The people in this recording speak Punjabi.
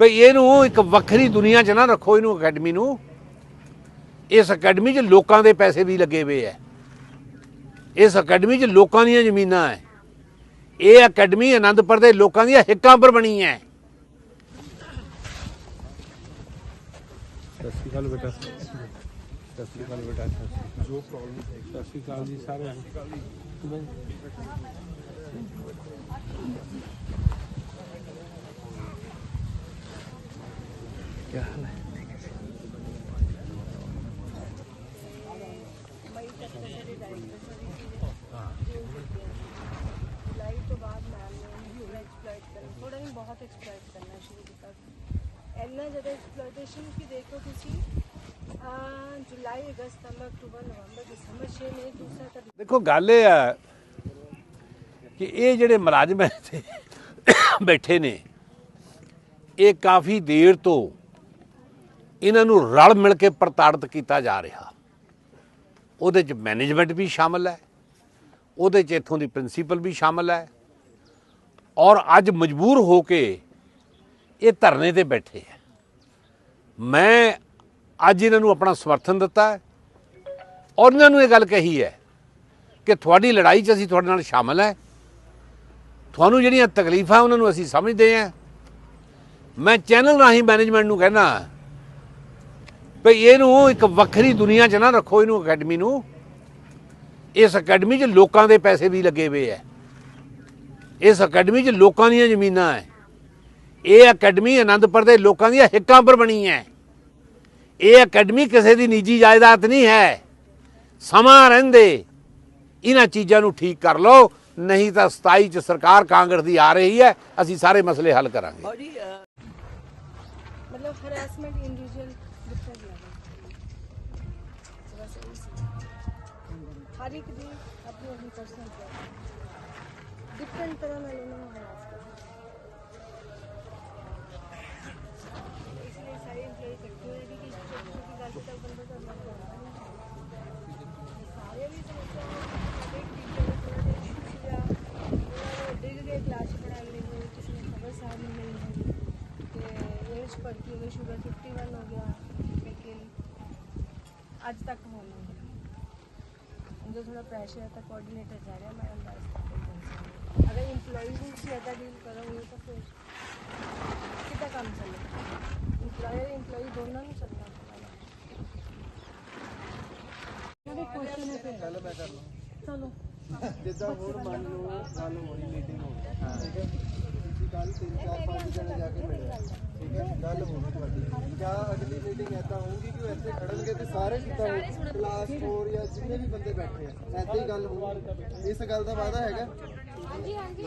ਭਈ ਇਹਨੂੰ ਇੱਕ ਵੱਖਰੀ ਦੁਨੀਆ 'ਚ ਨਾ ਰੱਖੋ ਇਹਨੂੰ ਅਕੈਡਮੀ ਨੂੰ। ਇਸ ਅਕੈਡਮੀ 'ਚ ਲੋਕਾਂ ਦੇ ਪੈਸੇ ਵੀ ਲੱਗੇ ਹੋਏ ਐ। ਇਸ ਅਕੈਡਮੀ 'ਚ ਲੋਕਾਂ ਦੀਆਂ ਜ਼ਮੀਨਾਂ ਐ। ਇਹ ਅਕੈਡਮੀ ਆਨੰਦਪੁਰ ਦੇ ਲੋਕਾਂ ਦੀਆਂ ਹਿੱਕਾਂ ਪਰ ਬਣੀ ਐ। ਸਤਿ ਸ਼੍ਰੀ ਅਕਾਲ ਬੇਟਾ। ਸਤਿ ਸ਼੍ਰੀ ਅਕਾਲ ਬੇਟਾ। ਜੋ ਪ੍ਰੋਬਲਮ ਸਤਿ ਸ਼੍ਰੀ ਅਕਾਲ ਜੀ ਸਾਰਿਆਂ ਨੂੰ ਕੀ ਹਾਲ ਜੁਲਾਈ ਤੋਂ ਬਾਅਦ ਮੈਮ ਨੇ ਥੋੜਾ ਐਕਸਪਲੋਇਟ ਕਰਨਾ ਥੋੜਾ ਨਹੀਂ ਬਹੁਤ ਐਕਸਪਲੋਇਟ ਕਰਨਾ ਸ਼ੁਰੂ ਕੀਤਾ ਇੰਨਾ ਜ਼ਿਆਦਾ ਐਕਸਪਲੋਇਟੇਸ਼ਨ ਕਿ ਦੇਖੋ ਤੁਸੀਂ ਜੁਲਾਈ ਅਗਸਤ ਸਤੰਬਰ ਅਕਤੂਬਰ ਨਵੰਬਰ ਦਸੰਬਰ 6 ਮਹੀਨੇ ਦੂਸਰਾ ਤਾਂ ਦੇਖੋ ਗੱਲ ਇਹ ਆ ਕਿ ਇਹ ਜਿਹੜੇ ਮੁਲਾਜ਼ਮ ਇੱਥੇ ਬੈਠੇ ਨੇ, ਇਹ ਕਾਫੀ ਦੇਰ ਤੋਂ ਇਹਨਾਂ ਨੂੰ ਰਲ ਮਿਲ ਕੇ ਪ੍ਰਤਾੜਿਤ ਕੀਤਾ ਜਾ ਰਿਹਾ। ਉਹਦੇ ਚ ਮੈਨੇਜਮੈਂਟ ਵੀ ਸ਼ਾਮਲ ਹੈ। ਉਹਦੇ ਚ ਇੱਥੋਂ ਦੀ ਪ੍ਰਿੰਸੀਪਲ ਵੀ ਸ਼ਾਮਲ ਹੈ। ਔਰ ਅੱਜ ਮਜਬੂਰ ਹੋ ਕੇ ਇਹ ਧਰਨੇ ਤੇ ਬੈਠੇ ਹੈ। ਮੈਂ ਅੱਜ ਇਹਨਾਂ ਨੂੰ ਆਪਣਾ ਸਮਰਥਨ ਦਿੱਤਾ ਹੈ। ਔਰ ਇਹਨਾਂ ਨੂੰ ਇਹ ਗੱਲ ਕਹੀ ਹੈ ਕਿ ਤੁਹਾਡੀ ਲੜਾਈ 'ਚ ਅਸੀਂ ਤੁਹਾਡੇ ਨਾਲ ਸ਼ਾਮਲ ਹੈ। ਤੁਹਾਨੂੰ ਜਿਹੜੀਆਂ ਤਕਲੀਫਾਂ ਉਹਨਾਂ ਨੂੰ ਅਸੀਂ ਸਮਝਦੇ ਹਾਂ। ਮੈਂ ਚੈਨਲ ਰਾਹੀਂ ਮੈਨੇਜਮੈਂਟ ਨੂੰ ਕਹਿਣਾ ਭਈ ਇਹਨੂੰ ਇੱਕ ਵੱਖਰੀ ਦੁਨੀਆ 'ਚ ਨਾ ਰੱਖੋ, ਇਹਨੂੰ ਅਕੈਡਮੀ ਨੂੰ। ਇਸ ਅਕੈਡਮੀ 'ਚ ਲੋਕਾਂ ਦੇ ਪੈਸੇ ਵੀ ਲੱਗੇ ਹੋਏ ਹੈ ਇਸ ਅਕੈਡਮੀ 'ਚ ਲੋਕਾਂ ਦੀਆਂ ਜ਼ਮੀਨਾਂ ਹੈ ਇਹ ਅਕੈਡਮੀ ਆਨੰਦਪੁਰ ਦੇ ਲੋਕਾਂ ਦੀਆਂ ਹਿੱਕਾਂ ਪਰ ਬਣੀ ਹੈ ਇਹ ਅਕੈਡਮੀ ਕਿਸੇ ਦੀ ਨਿੱਜੀ ਜਾਇਦਾਦ ਨਹੀਂ ਹੈ। ਸਮਾਂ ਰਹਿੰਦੇ, ਇਹਨਾਂ ਚੀਜ਼ਾਂ ਨੂੰ ਠੀਕ ਕਰ ਲਓ, ਨਹੀਂ ਤਾਂ 27 ਚ ਸਰਕਾਰ ਕਾਂਗਰਸ ਦੀ ਆ ਰਹੀ ਹੈ ਅਸੀਂ ਸਾਰੇ ਮਸਲੇ ਹੱਲ ਕਰਾਂਗੇ। मतलब हरासमेंट इंडिविजुअल डिफरेंट लेवल हर एक दिन अपनी अपनी पर्सनल डिफरेंट तरह ना लेना ਤੇ ਇਹ ਪੜ੍ਹ ਕੇ ਉਹਦਾ ਸ਼ੂਗਰ 51 ਹੋ ਗਿਆ ਲੇਕਿਨ ਅੱਜ ਤੱਕ ਹੋ ਨਹੀਂ ਗਿਆ ਉਹਦਾ ਥੋੜਾ ਪ੍ਰੈਸ਼ਰ ਹੈ ਤਾਂ ਕੋਆਰਡੀਨੇਟਰ ਜਾ ਰਿਹਾ ਮੈਂ ਅੰਦਾਜ਼ ਅਗਰ ਇੰਪਲੋਈਜ਼ ਨੂੰ ਜ਼ਿਆਦਾ ਡੀਲ ਕਰੋਗੇ ਤਾਂ ਫਿਰ ਕਿੱਦਾਂ ਕੰਮ ਚੱਲੇਗਾ ਇੰਪਲੋਇਰ ਇੰਪਲੋਈ ਦੋਨਾਂ ਨੂੰ ਚੱਲਣਾ ਪਵੇਗਾ ਉਹਦੇ ਕੁਐਸਚਨ ਹੈ ਫਿਰ ਗੱਲ ਮੈਂ ਕਰ ਲਵਾਂ ਚਲੋ ਜਿੱਦਾਂ ਹੋਰ ਮੰਨ ਲਓ ਗੱਲ ਹੋਣੀ ਮੀਟਿੰਗ ਹੋ ਗਈ ਠੀਕ ਹੈ ਤੁਸੀਂ ਕੱਲ ਤਿੰਨ ਚਾਰ ਪੰਜ ਜਣੇ ਜਾ ਕੇ ਮਿਲੇ ਠੀਕ ਹੈ ਗੱਲ ਹੋ ਗਈ ਤੁਹਾਡੀ। ਕਿਆ ਅਗਲੀ ਮੀਟਿੰਗ ਐਦਾਂ ਹੋਊਗੀ ਕਿ ਉਹ ਇੱਥੇ ਖੜਨਗੇ ਤੇ ਸਾਰੇ ਜਿੱਦਾਂ ਕਲਾਸ 4 ਜਾਂ ਜਿੰਨੇ ਵੀ ਬੰਦੇ ਬੈਠੇ ਆ ਐਦਾਂ ਹੀ ਗੱਲ ਹੋਊਗੀ। ਇਸ ਗੱਲ ਦਾ ਵਾਅਦਾ ਹੈਗਾ। ਹਾਂਜੀ ਹਾਂਜੀ।